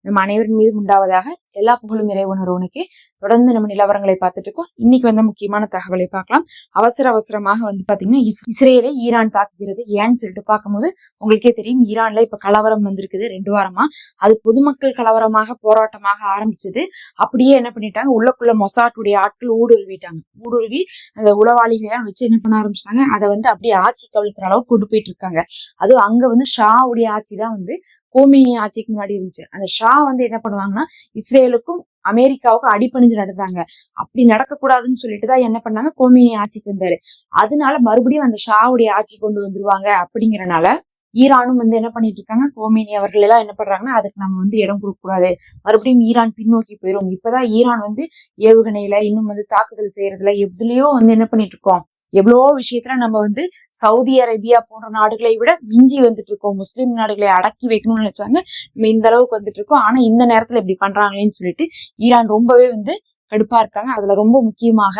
நம்ம அனைவரின் மீது உண்டாவதாக எல்லா புகழும் இறைவன் தொடர்ந்து நம்ம நிலவரங்களை பார்த்துட்டு இருக்கோம். இன்னைக்கு வந்து முக்கியமான தகவலை பார்க்கலாம். அவசர அவசரமாக வந்து பாத்தீங்கன்னா இஸ்- இஸ்ரேலை ஈரான் தாக்குகிறது ஏன்னு சொல்லிட்டு பார்க்கும்போது உங்களுக்கே தெரியும் ஈரான்ல இப்ப கலவரம் வந்திருக்குது ரெண்டு வாரமா. அது பொதுமக்கள் கலவரமாக போராட்டமாக ஆரம்பிச்சது. அப்படியே என்ன பண்ணிட்டாங்க உள்ளக்குள்ள மொசாட்டுடைய ஆட்கள் ஊடுருவிட்டாங்க. ஊடுருவி அந்த உளவாளிகளை எல்லாம் வச்சு என்ன பண்ண ஆரம்பிச்சிட்டாங்க. அதை வந்து அப்படியே ஆட்சி கவிழ்க்கிற அளவுக்கு கொண்டு போயிட்டு இருக்காங்க. அதுவும் அங்க வந்து ஷாவுடைய ஆட்சி தான் வந்து கோமினி ஆட்சிக்கு முன்னாடி இருந்துச்சு. அந்த ஷா வந்து என்ன பண்ணுவாங்கன்னா இஸ்ரேலுக்கும் அமெரிக்காவுக்கும் அடிபணிஞ்சு நடந்தாங்க அப்படி நடக்கக்கூடாதுன்னு சொல்லிட்டு தான் என்ன பண்ணாங்க கோமினி ஆட்சிக்கு வந்தாரு. அதனால மறுபடியும் அந்த ஷாவுடைய ஆட்சி கொண்டு வந்துருவாங்க அப்படிங்கிறனால ஈரானும் வந்து என்ன பண்ணிட்டு இருக்காங்க கோமேனி அவர்கள் எல்லாம் என்ன பண்றாங்கன்னா அதுக்கு நம்ம வந்து இடம் கொடுக்க கூடாது மறுபடியும் ஈரான் பின்னோக்கி போயிரும். இப்பதான் ஈரான் வந்து ஏவுகணையில இன்னும் வந்து தாக்குதல் செய்யறதுல எதுலயோ வந்து என்ன பண்ணிட்டு இருக்கோம். எவ்வளவோ விஷயத்துல நம்ம வந்து சவுதி அரேபியா போன்ற நாடுகளை விட மிஞ்சி வந்துட்டு இருக்கோம் முஸ்லீம் நாடுகளை அடக்கி வைக்கணும்னு நினைச்சாங்க. நம்ம இந்த அளவுக்கு வந்துட்டு இருக்கோம் ஆனா இந்த நேரத்துல இப்படி பண்றாங்களேன்னு சொல்லிட்டு ஈரான் ரொம்பவே வந்து கடுப்பா இருக்காங்க. அதுல ரொம்ப முக்கியமாக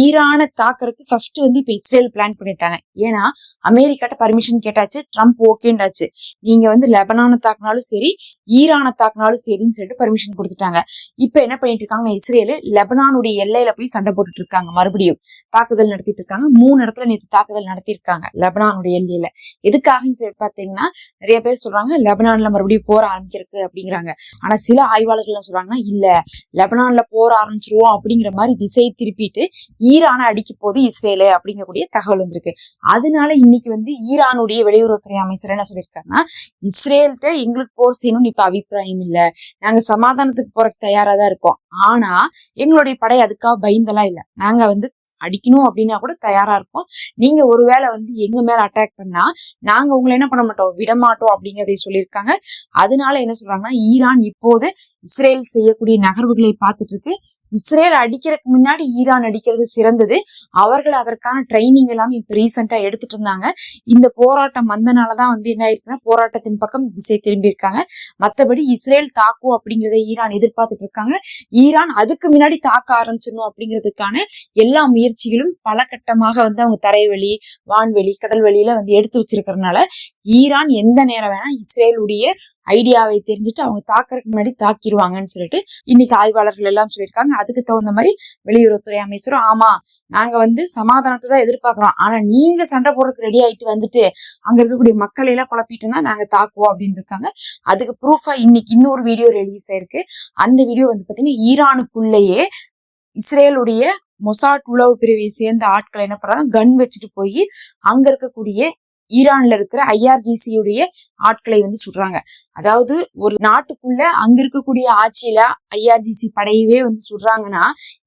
ஈரானை தாக்குறதுக்கு ஃபர்ஸ்ட் வந்து இப்ப இஸ்ரேல் பிளான் பண்ணிட்டாங்க. ஏன்னா அமெரிக்காட்ட பர்மிஷன் கேட்டாச்சு ட்ரம்ப் ஓகேண்டாச்சு நீங்க வந்து லெபனானை தாக்குனாலும் சரி ஈரானை தாக்குனாலும் சரின்னு சொல்லிட்டு பர்மிஷன் கொடுத்துட்டாங்க. இப்ப என்ன பண்ணிட்டு இருக்காங்க இஸ்ரேல் லெபனானுடைய எல்லையில போய் சண்டை போட்டுட்டு இருக்காங்க மறுபடியும். தாக்குதல் நடத்திட்டு இருக்காங்க. மூணு இடத்துல நேற்று தாக்குதல் நடத்தியிருக்காங்க லெபனானுடைய எல்லையில. எதுக்காகன்னு சொல்லி பாத்தீங்கன்னா நிறைய பேர் சொல்றாங்க லெபனான்ல மறுபடியும் போற ஆரம்பிக்கிறதுக்கு அப்படிங்கிறாங்க. ஆனா சில ஆய்வாளர்கள் சொல்றாங்கன்னா இல்ல லெபனான்ல போற ஆரம்பிச்சிருவோம் அப்படிங்கிற மாதிரி திசை திருப்பிட்டு ஈரானை அடிக்க போது இஸ்ரேலு அப்படிங்கக்கூடிய தகவல் வந்திருக்கு. அதனால இன்னைக்கு வந்து ஈரானுடைய வெளியுறவுத்துறை அமைச்சர் என்ன சொல்லியிருக்காருன்னா இஸ்ரேல்கிட்ட எங்களுக்கு போர் செய்யணும்னு இப்ப அபிப்பிராயம் இல்ல. நாங்க சமாதானத்துக்கு போறதுக்கு தயாரா தான் இருக்கோம். ஆனா எங்களுடைய படை அதுக்காக பயந்தெல்லாம் இல்ல. நாங்க வந்து அடிக்கணும் அப்படின்னா கூட தயாரா இருப்போம். நீங்க ஒருவேளை வந்து எங்க மேல அட்டாக் பண்ணா நாங்க உங்களை என்ன பண்ண மாட்டோம்? விட மாட்டோம் அப்படிங்கறதை சொல்லியிருக்காங்க. அதனால என்ன சொல்றாங்கன்னா ஈரான் இப்போது இஸ்ரேல் செய்யக்கூடிய நகர்வுகளை பார்த்துட்டு இருக்கு இஸ்ரேல் அடிக்கிறதுக்கு முன்னாடி ஈரான் அடிக்கிறது சிறந்தது. அவர்கள் அதற்கான ட்ரைனிங் எல்லாம் இப்ப ரீசெண்டா எடுத்துட்டு இருந்தாங்க இந்த போராட்டம் வந்தனாலதான் வந்து என்ன ஆயிருக்குன்னா போராட்டத்தின் பக்கம் திசை திரும்பி இருக்காங்க மத்தபடி இஸ்ரேல் தாக்கும் அப்படிங்கிறத ஈரான் எதிர்பார்த்துட்டு இருக்காங்க ஈரான் அதுக்கு முன்னாடி தாக்க ஆரம்பிச்சிடணும் அப்படிங்கிறதுக்கான எல்லா முயற்சிகளும் பல கட்டமாக வந்து அவங்க தரைவெளி வான்வெளி கடல்வெளியில வந்து எடுத்து வச்சிருக்கிறதுனால ஈரான் எந்த நேரம் வேணா இஸ்ரேலுடைய ஐடியாவை தெரிஞ்சுட்டு அவங்க தாக்குறதுக்கு முன்னாடி தாக்கிடுவாங்கன்னு சொல்லிட்டு இன்னைக்கு ஆய்வாளர்கள் எல்லாம் சொல்லியிருக்காங்க. அதுக்கு தகுந்த மாதிரி வெளியுறவுத்துறை அமைச்சரும் ஆமா நாங்க வந்து சமாதானத்தை தான் எதிர்பார்க்கிறோம். ஆனா நீங்க சண்டை போடுறதுக்கு ரெடி ஆயிட்டு வந்துட்டு அங்க இருக்கக்கூடிய மக்களை எல்லாம் குழப்பிட்டு தான் நாங்க தாக்குவோம் அப்படின்னு இருக்காங்க. அதுக்கு ப்ரூஃபா இன்னைக்கு இன்னொரு வீடியோ ரிலீஸ் ஆயிருக்கு. அந்த வீடியோ வந்து பாத்தீங்கன்னா ஈரானுக்குள்ளேயே இஸ்ரேலுடைய மொசாட் உளவு பிரிவை சேர்ந்த ஆட்கள் என்ன பண்றாங்க? கன் வச்சுட்டு போய் அங்க இருக்கக்கூடிய ஈரான்ல இருக்கிற ஐஆர்ஜிசி உடைய ஆட்களை வந்து சுடுறாங்க அதாவது ஒரு நாட்டுக்குள்ள அங்க இருக்கக்கூடிய ஆட்சியில ஐஆர்ஜிசி படையவே வந்து சுடுறாங்கன்னா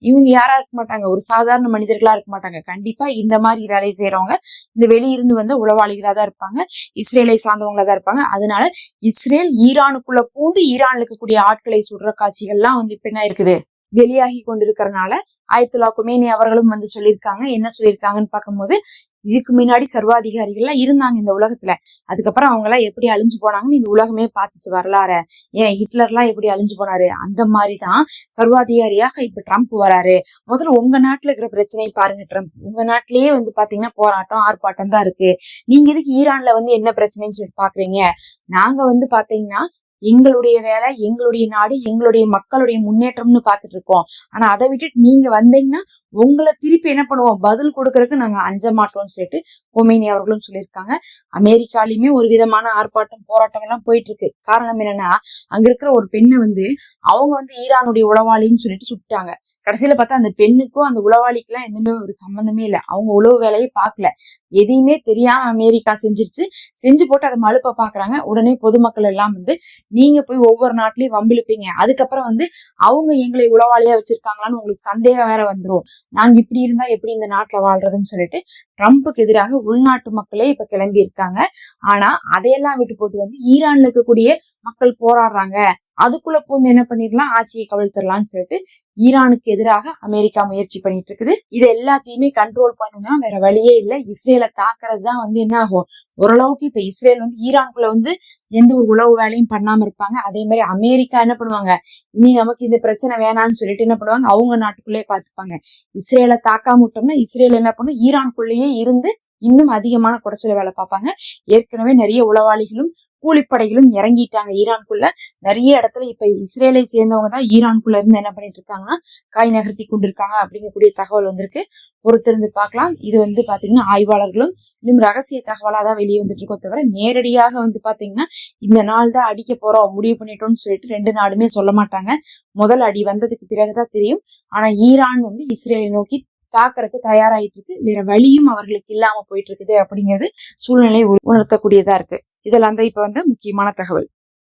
இவங்க யாரா இருக்க மாட்டாங்க? ஒரு சாதாரண மனிதர்களா இருக்க மாட்டாங்க. கண்டிப்பா இந்த மாதிரி வேலையை செய்யறவங்க இந்த வெளியிருந்து வந்த உளவாளிகளா தான் இருப்பாங்க. இஸ்ரேலை சார்ந்தவங்களா தான் இருப்பாங்க. அதனால இஸ்ரேல் ஈரானுக்குள்ள பூந்து ஈரான்ல இருக்கக்கூடிய ஆட்களை சுடுற காட்சிகள்லாம் வந்து இப்ப என்ன இருக்குது? வெளியாகி கொண்டிருக்கிறதுனால ஆயத்துல்லா குமேனி அவர்களும் வந்து சொல்லியிருக்காங்க. என்ன சொல்லியிருக்காங்கன்னு பார்க்கும்போது இதுக்கு முன்னாடி சர்வாதிகாரிகள்லாம் இருந்தாங்க இந்த உலகத்துல. அதுக்கப்புறம் அவங்க எல்லாம் எப்படி அழிஞ்சு போனாங்கன்னு இந்த உலகமே பார்த்துச்சு வரலாற. ஏன் ஹிட்லர்லாம் எப்படி அழிஞ்சு போனாரு? அந்த மாதிரிதான் சர்வாதிகாரியாக இப்ப ட்ரம்ப் வராரு. முதல்ல உங்க நாட்டுல இருக்கிற பிரச்சனையை பாருங்க ட்ரம்ப். உங்க நாட்டிலேயே வந்து பாத்தீங்கன்னா போராட்டம் ஆர்ப்பாட்டம் தான் இருக்கு. நீங்க எதுக்கு ஈரான்ல வந்து என்ன பிரச்சனைன்னு சொல்லிட்டு பாக்குறீங்க? நாங்க வந்து பாத்தீங்கன்னா எங்களுடைய வேலை எங்களுடைய நாடு எங்களுடைய மக்களுடைய முன்னேற்றம்னு பார்த்துட்டு இருக்கோம். ஆனா அதை விட்டுட்டு நீங்க வந்தீங்கன்னா உங்களை திருப்பி என்ன பண்ணுவோம்? பதில் கொடுக்கறதுக்கு நாங்க அஞ்ச மாட்டோம்னு சொல்லிட்டு கொமேனி அவர்களும் சொல்லியிருக்காங்க. அமெரிக்காலையுமே ஒரு விதமான ஆர்ப்பாட்டம் போராட்டம் எல்லாம் போயிட்டு இருக்கு காரணம் என்னன்னா அங்க இருக்கிற ஒரு பெண்ணை வந்து அவங்க வந்து ஈரானுடைய உளவாளின்னு சொல்லிட்டு சுட்டாங்க கடைசியில பார்த்தா அந்த பெண்ணுக்கும் அந்த உளவாளிக்கெல்லாம் எதுவுமே ஒரு சம்பந்தமே இல்லை. அவங்க உளவு வேலையை பார்க்கல. எதையுமே தெரியாம அமெரிக்கா செஞ்சிருச்சு. செஞ்சு போட்டு அதை மழுப்ப பாக்குறாங்க உடனே பொதுமக்கள் எல்லாம் வந்து நீங்க போய் ஒவ்வொரு நாட்டிலையும் வம்பிழுப்பீங்க. அதுக்கப்புறம் வந்து அவங்க எங்களை உளவாளியா வச்சிருக்காங்களான்னு உங்களுக்கு சந்தேகம் வேற வந்துரும். நாங்க இப்படி இருந்தா எப்படி இந்த நாட்டுல வாழ்றதுன்னு சொல்லிட்டு ட்ரம்ப்புக்கு எதிராக உள்நாட்டு மக்களே இப்ப கிளம்பி இருக்காங்க. ஆனா அதையெல்லாம் விட்டு போட்டு வந்து ஈரான்ல இருக்கக்கூடிய மக்கள் போராடுறாங்க. அதுக்குள்ள பூந்து என்ன பண்ணிடலாம் ஆட்சியை கவிழ்த்திடலாம்னு சொல்லிட்டு ஈரானுக்கு எதிராக அமெரிக்கா முயற்சி பண்ணிட்டு இருக்குது. இது எல்லாத்தையுமே கண்ட்ரோல் பண்ணணும்னா வேற வழியே இல்லை. இஸ்ரேலை தாக்குறது தான் வந்து என்ன ஆகும்? ஓரளவுக்கு இப்ப இஸ்ரேல் வந்து ஈரானுக்குள்ள வந்து எந்த ஒரு உளவு வேலையும் பண்ணாம இருப்பாங்க. அதே மாதிரி அமெரிக்கா என்ன பண்ணுவாங்க? இனி நமக்கு இந்த பிரச்சனை வேணாம்னு சொல்லிட்டு என்ன பண்ணுவாங்க? அவங்க நாட்டுக்குள்ளேயே பாத்துப்பாங்க. இஸ்ரேலை தாக்காம விட்டோம்னா இஸ்ரேல் என்ன பண்ணும்? ஈரானுக்குள்ளேயே இருந்து இன்னும் அதிகமான குடைச்சல வேலை பார்ப்பாங்க. ஏற்கனவே நிறைய உளவாளிகளும் கூலிப்படைகளும் இறங்கிட்டாங்க ஈரான்குள்ள. நிறைய இடத்துல இப்ப இஸ்ரேலை சேர்ந்தவங்க தான் ஈரான்குள்ள இருந்து என்ன பண்ணிட்டு இருக்காங்கன்னா காய் நகர்த்தி கொண்டிருக்காங்க அப்படிங்கக்கூடிய தகவல் வந்திருக்கு. பொறுத்திருந்து பார்க்கலாம். இது வந்து பாத்தீங்கன்னா ஆய்வாளர்களும் இன்னும் ரகசிய தகவலா தான் வெளியே வந்துட்டு இருக்கோ தவிர நேரடியாக வந்து பாத்தீங்கன்னா இந்த நாள் தான் அடிக்க போறோம் முடிவு பண்ணிட்டோம்னு சொல்லிட்டு ரெண்டு நாடுமே சொல்ல மாட்டாங்க. முதல் அடி வந்ததுக்கு பிறகுதான் தெரியும். ஆனா ஈரான் வந்து இஸ்ரேலை நோக்கி தாக்கறதுக்கு தயாராயிட்டு இருக்கு வேற வழியும் அவர்களுக்கு இல்லாம போயிட்டு இருக்குது அப்படிங்கிறது சூழ்நிலை உணர்த்தக்கூடியதா இருக்கு. இதெல்லாம் தான் இப்ப வந்து முக்கியமான தகவல்.